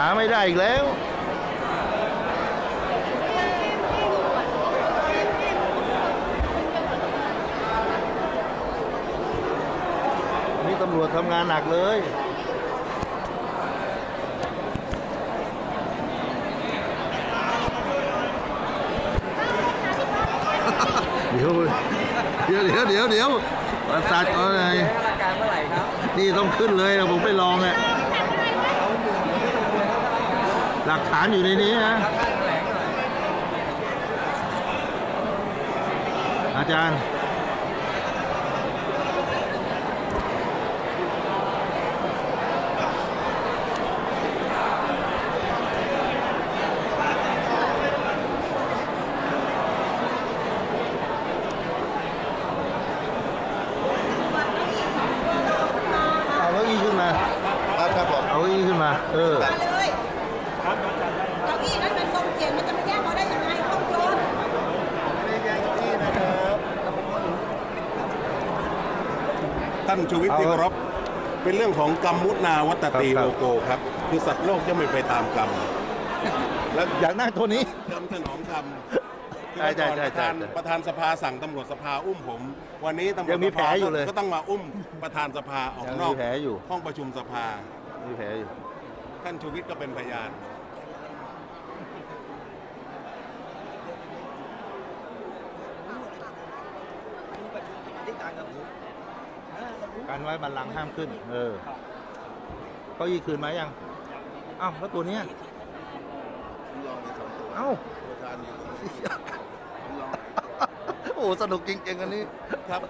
หาไม่ได้อีกแล้ว นี่ตำรวจทำงานหนักเลยเดี๋ยวเดี๋ยวเดี๋ยวเดี๋ยวเดี๋ยวประสาทอะไรราการเมื่อไหร่ครับนี่ต้องขึ้นเลยนะผมไปลองอะ หลักฐานอยู่ในนี้นะท่านแถลงหน่อยอาจารย์เอาเก้าอี้ขึ้นมาครับครับผมเอาเก้าอี้ขึ้นมา เออ มาเลยเก้าอี้นั้นมันทรงเกียรติมันจะมาแย่งเราได้ยังไงต้องโยน ท่านชูวิทย์ที่เคารพเป็นเรื่องของกรรมมุนาวัตตีครับโลโกครับ คือสัตว์โลกย่อมไม่ไปตามกรรมและอยากนั่งตัวนี้กรรมถนอมกรรมใช่ใช่ใช่ประธานใช่ประธานสภาสั่งตำรวจสภาอุ้มผม วันนี้ตำรวจยังมีสแผลภาอยู่เลยก็ต้องมาอุ้มประธานสภาออกยังนอมีกแผลอยู่ห้องประชุมสภามีแผลอยู่ท่านชูวิทย์ก็เป็นพยานการไว้บัลลังก์ห้ามขึ้น เออเก้าอี้คืนมายังเอ้าแล้วตัวเนี้ยรอในสองตัวเอ้าประธานอยู่รอโอ้สนุกจริงๆอันนี้ครับ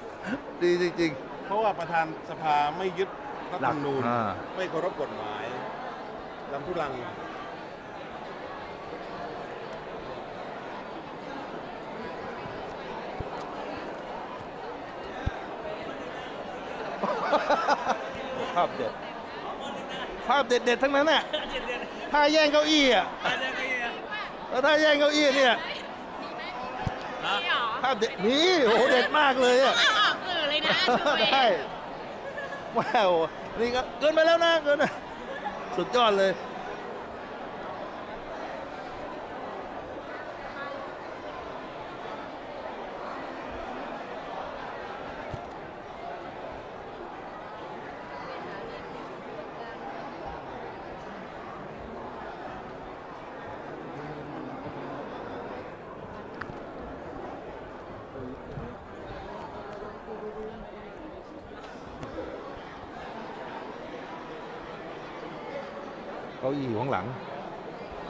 ดีจริง เพราะว่าประธานสภาไม่ยึดรัฐธรรมนูญอ่า ไม่เคารพกฎหมายลำทุลังาพเด็ด ภาพเด็ดๆทั้งนั้นน่ะถ้าแย่งเก้าอี้อะแล้วถ้าแย่งเก้าอี้เนี่ยนี่หรอภาพเด็ดนี่โอ้โหเด็ดมากเลยอะเอาออกสื่อเลยนะช่วยได้ว้าวนี่ก็เกินไปแล้วนะเกินนะสุดยอดเลย เก้าอี้อยู่ข้างหลัง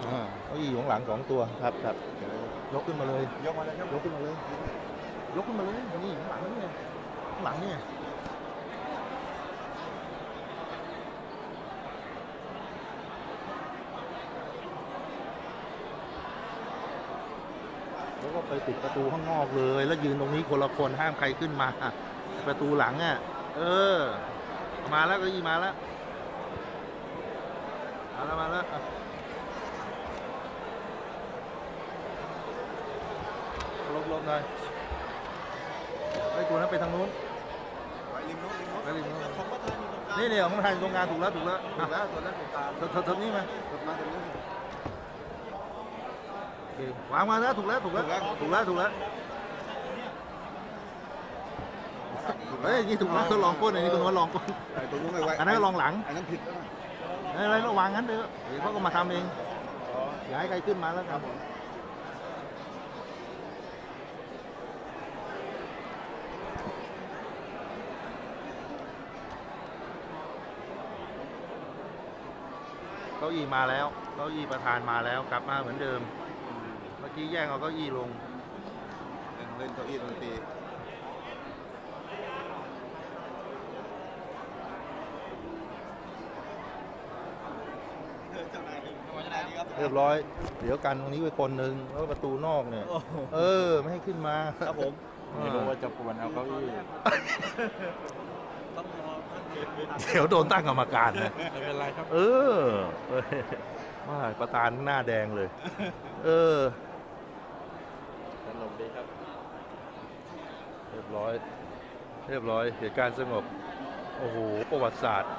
อ่าเก้าอี้อยู่ข้างหลังสองตัวครับครับยกขึ้นมาเลย ยกมาเลยครับยกขึ้นมาเลย ยกขึ้นมาเลยนี่ข้างหลังนี่ข้างหลังเนี่ยแล้วก็ไปปิดประตูข้างนอกเลย แล้วยืนตรงนี้คนละคนห้ามใครขึ้นมา ประตูหลังอะ เออ มาแล้วเก็อีมาแล้ว มาแล้วมาแล้วอะหลบหลบหน่อยไอ้ตัวนั้นไปทางนู้น ไปริมโน้นริมโน้นไปริมโน้นของประธานอยู่ตรงกลางนี่เนี่ยของประธานอยู่ตรงกลางถูกแล้วถูกแล้วถูกแล้วตัวนั้นถูกตามเธอเธอเธอนี่มาถูกมาตรงนี้โอเควางมาแล้วถูกแล้วถูกแล้วถูกแล้วถูกแล้วเฮ้ยนี่ถูกแล้วก็ลองก้นอันนี้ก็ว่าลองก้นไอ้ตรงนู้นไม่ไว้อันนั้นก็ลองหลังอันนั้นผิดแล้วนะ อะไรระวางงั้นเถอะเดี๋ยวเขาก็มาทำเองอย่าให้ใครขึ้นมาแล้วกันเก้าอี้มาแล้วเก้าอี้ประธานมาแล้วกลับมาเหมือนเดิม เมื่อกี้แย่งเอาเก้าอี้ลง เล่นเก้าอี้ดนตรี เรียบร้อย เดี๋ยวกันตรงนี้ไปคนหนึ่งแล้วประตูนอกเนี่ย เออ ไม่ให้ขึ้นมา ครับผมไม่รู้ว่าจะปวนเอาเก้าอี้เดี๋ยวโดนตั้งกรรมการนะไม่เป็นไรครับ เออเว้ยว่าประธานหน้าแดงเลย เออสนุกดีครับ เรียบร้อย เรียบร้อย เหตุการณ์สงบ โอ้โห ประวัติศาสตร์